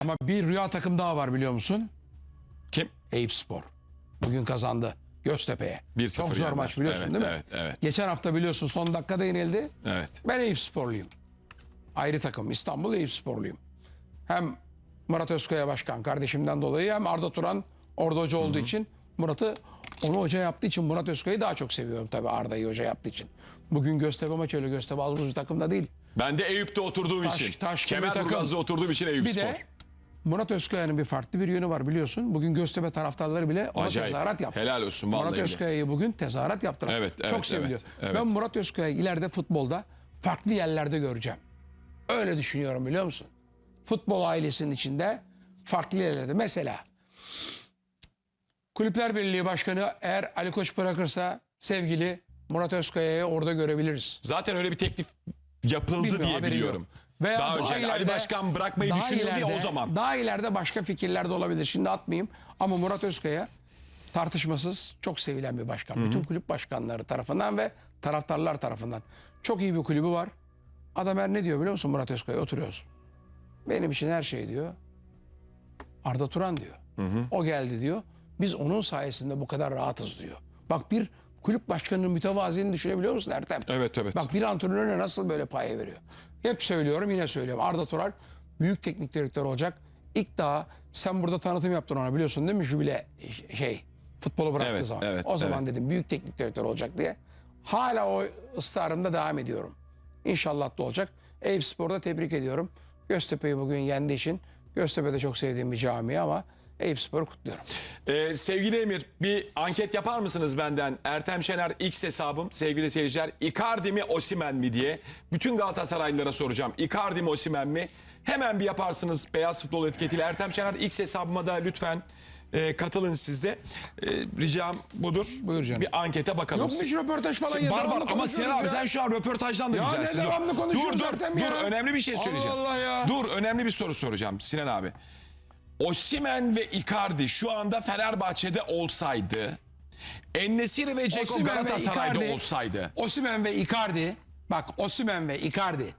Ama bir rüya takım daha var biliyor musun? Kim? Eyüp Spor. Bugün kazandı Göztepe'ye. 1-0 Çok zor yendi. maç biliyorsun Evet, değil mi? evet, evet. Geçen hafta biliyorsun son dakikada yenildi. Evet. Ben Eyüp Sporluyum. Ayrı takım. İstanbul Eyüp Sporluyum. Hem Murat Özkaya Başkan kardeşimden dolayı hem Arda Turan orada hoca olduğu için Murat'ı onu hoca yaptığı için Murat Özkaya'yı daha çok seviyorum tabii Arda'yı hoca yaptığı için. Bugün Göztepe maçı öyle Göztepe az buz bir takım da değil. Ben de Eyüp'te oturduğum Taş- için. taş takım. Kemerburgaz'da oturduğum için Eyüp Bir Spor. de Murat Özkaya'nın bir farklı bir yönü var biliyorsun. Bugün Göztepe taraftarları bile ona Acayip. tezahürat yaptı. Helal olsun vallahi. Murat. Özkaya'yı bugün tezahürat yaptılar. Evet, evet, Çok seviliyor. evet, evet. Ben Murat Özkaya'yı ileride futbolda farklı yerlerde göreceğim. Öyle düşünüyorum biliyor musun? Futbol ailesinin içinde farklı yerlerde. Mesela Kulüpler Birliği Başkanı eğer Ali Koç bırakırsa sevgili Murat Özkaya'yı orada görebiliriz. Zaten öyle bir teklif yapıldı Bilmiyorum, diye biliyorum. yok. Veya daha önce yani Ali ileride- Başkan bırakmayı daha düşünüyor diye o ileride- zaman. Daha ileride başka fikirler de olabilir. Şimdi atmayayım ama Murat Özkaya tartışmasız çok sevilen bir başkan. Bütün kulüp başkanları tarafından ve taraftarlar tarafından. Çok iyi bir kulübü var. Adam her ne diyor biliyor musun Murat Özkaya? Oturuyoruz. Benim için her şey diyor. Arda Turan diyor. O geldi diyor. Biz onun sayesinde bu kadar rahatız diyor. Bak bir kulüp başkanının mütevaziliğini düşünebiliyor musun Ertem? Evet, evet. Bak bir antrenöre nasıl böyle paye veriyor. Hep söylüyorum yine söylüyorum. Arda Turan büyük teknik direktör olacak. İlk daha sen burada tanıtım yaptın ona biliyorsun değil mi? Jübile şey futbolu bıraktığı Evet, zaman. evet, o zaman evet. dedim büyük teknik direktör olacak diye. Hala o ısrarımda devam ediyorum. İnşallah da olacak. Eyüp Spor'da tebrik ediyorum. Göztepe'yi bugün yendiği için Göztepe'de çok sevdiğim bir cami ama Eyüp Spor'u kutluyorum. Ee, sevgili Emir bir anket yapar mısınız benden? Ertem Şener X hesabım sevgili seyirciler. Icardi mi Osimen mi diye. Bütün Galatasaraylılara soracağım. Icardi mi Osimen mi? Hemen bir yaparsınız Beyaz Futbol etiketiyle. Ertem Şener X hesabıma da lütfen e, katılın siz de. E, ricam budur. Buyur canım. Bir ankete bakalım. Yok mu hiç röportaj falan ya? Var var ama Sinan abi sen ya. şu an röportajdan da Ya güzelsin. ne Dur. devamlı konuşuyoruz dur, dur, Ertem dur, ya? önemli bir şey Allah söyleyeceğim. Allah ya. Dur önemli bir soru soracağım Sinan abi. Osimen ve Icardi şu anda Fenerbahçe'de olsaydı Ennesiri ve Ceko Osimhen ve Galatasaray'da Icardi- olsaydı Osimhen ve Icardi bak Osimhen ve Icardi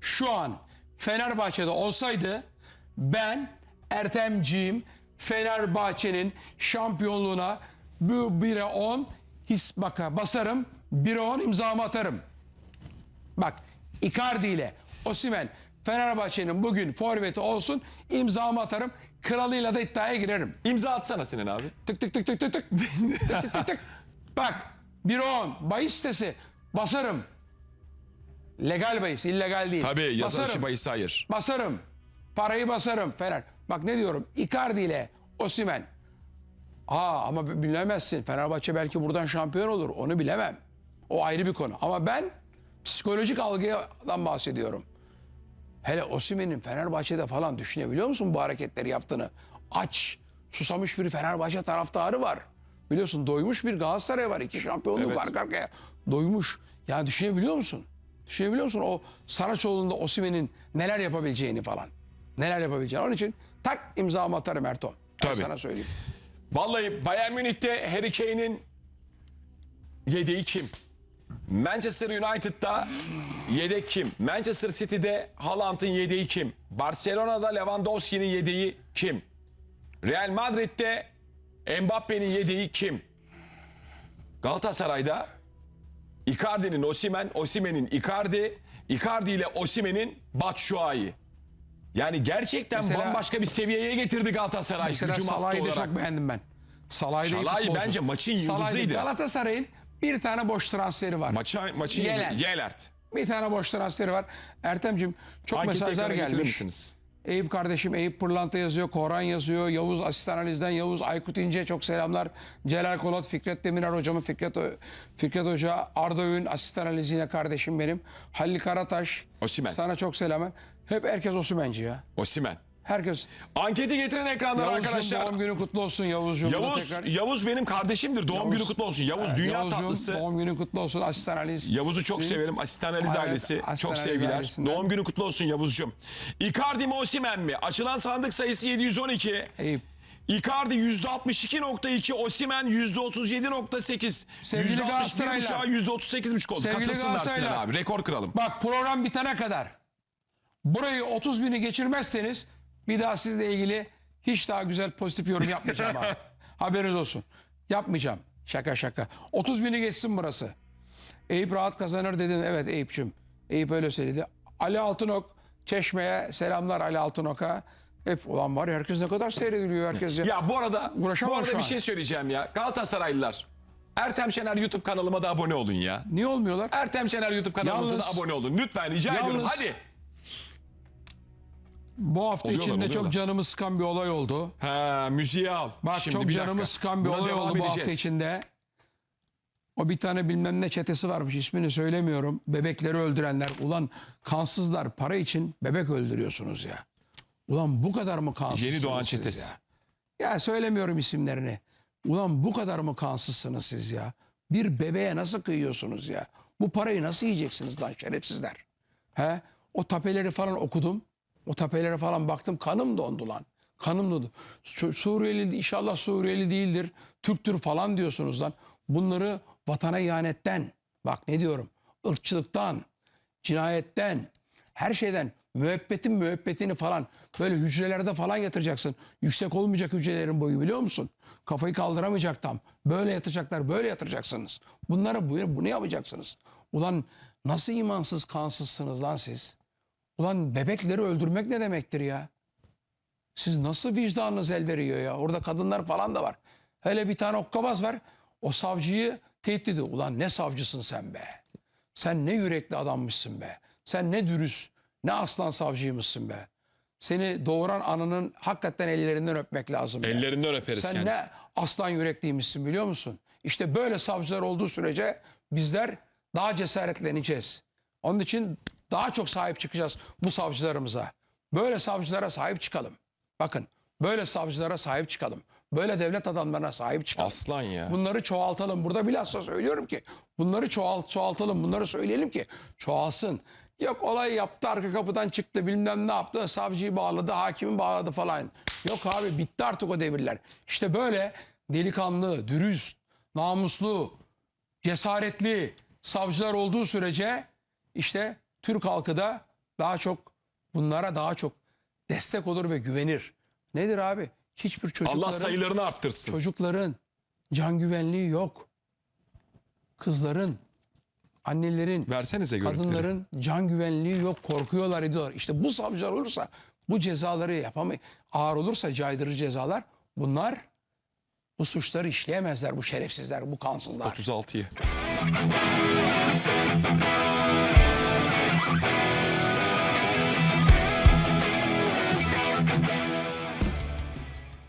şu an Fenerbahçe'de olsaydı ben Ertemciğim Fenerbahçe'nin şampiyonluğuna bu 1'e 10 his baka basarım 1'e 10 imzamı atarım. Bak Icardi ile Osimhen Fenerbahçe'nin bugün forveti olsun imzamı atarım. Kralıyla da iddiaya girerim. imza atsana Sinan abi. Tık tık tık tık tık tık. tık tık tık tık. Bak 1 10 bahis sitesi basarım. Legal bahis illegal değil. Tabii yasa dışı bahis hayır. Basarım. Parayı basarım Fener. Bak ne diyorum Icardi ile Osimhen. Aa ama bilemezsin. Fenerbahçe belki buradan şampiyon olur. Onu bilemem. O ayrı bir konu. Ama ben psikolojik algıdan bahsediyorum. Hele Osimhen'in Fenerbahçe'de falan düşünebiliyor musun bu hareketleri yaptığını? Aç, susamış bir Fenerbahçe taraftarı var. Biliyorsun doymuş bir Galatasaray var. İki şampiyonluk Evet. arka arkaya. Doymuş. Ya düşünebiliyor musun? Düşünebiliyor musun o Saraçoğlu'nda Osimhen'in neler yapabileceğini falan. Neler yapabileceğini. Onun için tak imzamı atarım Erton. Ben Tabii. sana söyleyeyim. Vallahi Bayern Münih'te Harry Kane'in yedeği kim? Manchester United'da yedek kim? Manchester City'de Haaland'ın yedeği kim? Barcelona'da Lewandowski'nin yedeği kim? Real Madrid'de Mbappe'nin yedeği kim? Galatasaray'da Icardi'nin Osimen, Osimen'in Icardi, Icardi ile Osimen'in Batshuayi. Yani gerçekten Mesela- bambaşka bir seviyeye getirdi Galatasaray Mesela Salah'ı da çok beğendim ben. Salah'ı bence maçın Salah'ı yıldızıydı. Galatasaray'ın bir tane boş transferi var. Maça, maçın yıldızı Yelert. Bir tane boş transferi var. Ertem'cim çok Anketi mesajlar gelmiş. misiniz? Eyüp kardeşim Eyüp Pırlanta yazıyor. Koran yazıyor. Yavuz asistan analizden Yavuz Aykut İnce çok selamlar. Celal Kolat, Fikret Demirer hocamın Fikret, Fikret Hoca, Arda Öğün asistan analizi yine kardeşim benim. Halil Karataş. Osimhen. Sana çok selamlar. Hep herkes Osimhenci ya. Osimen. Herkes. Anketi getirin ekranlara Yavuzcuğum arkadaşlar. doğum günü kutlu olsun Yavuzcuğum. Bunu Yavuz, tekrar- Yavuz benim kardeşimdir. Doğum Yavuz- günü kutlu olsun. Yavuz dünya tatlısı. Doğum günü kutlu olsun asistan analiz. Yavuz'u çok Sizin- severim. Asistan Analiz Evet, ailesi. Asistan çok Analiz sevgiler. ailesinden. Doğum günü kutlu olsun Yavuz'cum. Icardi mi Osimen mi? Açılan sandık sayısı 712. Eyüp. Icardi %62.2, Osimen %37.8. Sevgili Galatasaraylar. %61.5'a %38.5 oldu. Sevgili Katılsınlar Sinan abi. Rekor kıralım. Bak program bitene kadar burayı 30 bini geçirmezseniz Bir daha sizle ilgili hiç daha güzel pozitif yorum yapmayacağım abi. Haberiniz olsun. Yapmayacağım. Şaka şaka. 30 bini geçsin burası. Eyüp rahat kazanır dedim. Evet Eyüp'cüm. Eyüp öyle söyledi. Ali Altınok Çeşme'ye selamlar Ali Altınok'a. Hep ulan var ya herkes ne kadar seyrediliyor herkes ya. Ya bu arada, Uğraşamam bu arada şu bir an. şey söyleyeceğim ya. Galatasaraylılar. Ertem Şener YouTube kanalıma da abone olun ya. Niye olmuyorlar? Ertem Şener YouTube kanalımıza Yalnız- da abone olun. Lütfen rica ediyorum. Yalnız- Hadi. Bu hafta Oluyorlar, içinde oluyorlar. çok canımı sıkan bir olay oldu. Ha müziği al. Bak Şimdi çok bir dakika. canımı sıkan bir Buna olay devam oldu bu hafta edeceğiz. içinde. O bir tane bilmem ne çetesi varmış ismini söylemiyorum. Bebekleri öldürenler. Ulan kansızlar para için bebek öldürüyorsunuz ya. Ulan bu kadar mı kansızsınız Yeni Doğan siz çetesi. Ya? ya söylemiyorum isimlerini. Ulan bu kadar mı kansızsınız siz ya? Bir bebeğe nasıl kıyıyorsunuz ya? Bu parayı nasıl yiyeceksiniz lan şerefsizler? He? O tapeleri falan okudum. O tapelere falan baktım kanım dondu lan. Kanım dondu. Su- Suriyeli inşallah Suriyeli değildir. Türktür falan diyorsunuz lan. Bunları vatana ihanetten bak ne diyorum ırkçılıktan, cinayetten, her şeyden müebbetin müebbetini falan böyle hücrelerde falan yatıracaksın. Yüksek olmayacak hücrelerin boyu biliyor musun? Kafayı kaldıramayacak tam. Böyle yatacaklar böyle yatıracaksınız. Bunları bu- bunu yapacaksınız. Ulan nasıl imansız kansızsınız lan siz? Ulan bebekleri öldürmek ne demektir ya? Siz nasıl vicdanınız el veriyor ya? Orada kadınlar falan da var. Hele bir tane okkabaz var. O savcıyı tehdit ediyor. Ulan ne savcısın sen be? Sen ne yürekli adammışsın be? Sen ne dürüst, ne aslan savcıymışsın be? Seni doğuran ananın hakikaten ellerinden öpmek lazım be. Ellerinden öperiz Sen kendisi. ne aslan yürekliymişsin biliyor musun? İşte böyle savcılar olduğu sürece bizler daha cesaretleneceğiz. Onun için daha çok sahip çıkacağız bu savcılarımıza. Böyle savcılara sahip çıkalım. Bakın böyle savcılara sahip çıkalım. Böyle devlet adamlarına sahip çıkalım. Aslan ya. Bunları çoğaltalım. Burada bilhassa söylüyorum ki bunları çoğalt, çoğaltalım. Bunları söyleyelim ki çoğalsın. Yok olay yaptı arka kapıdan çıktı bilmem ne yaptı savcıyı bağladı hakimi bağladı falan. Yok abi bitti artık o devirler. İşte böyle delikanlı, dürüst, namuslu, cesaretli savcılar olduğu sürece işte Türk halkı da daha çok bunlara daha çok destek olur ve güvenir. Nedir abi? Hiçbir çocukların Allah sayılarını arttırsın. Çocukların can güvenliği yok. Kızların, annelerin, Versenize görüntüleri. kadınların can güvenliği yok. Korkuyorlar ediyorlar. İşte bu savcılar olursa bu cezaları yapamay ağır olursa caydırıcı cezalar bunlar bu suçları işleyemezler bu şerefsizler, bu kansızlar. 36'yı.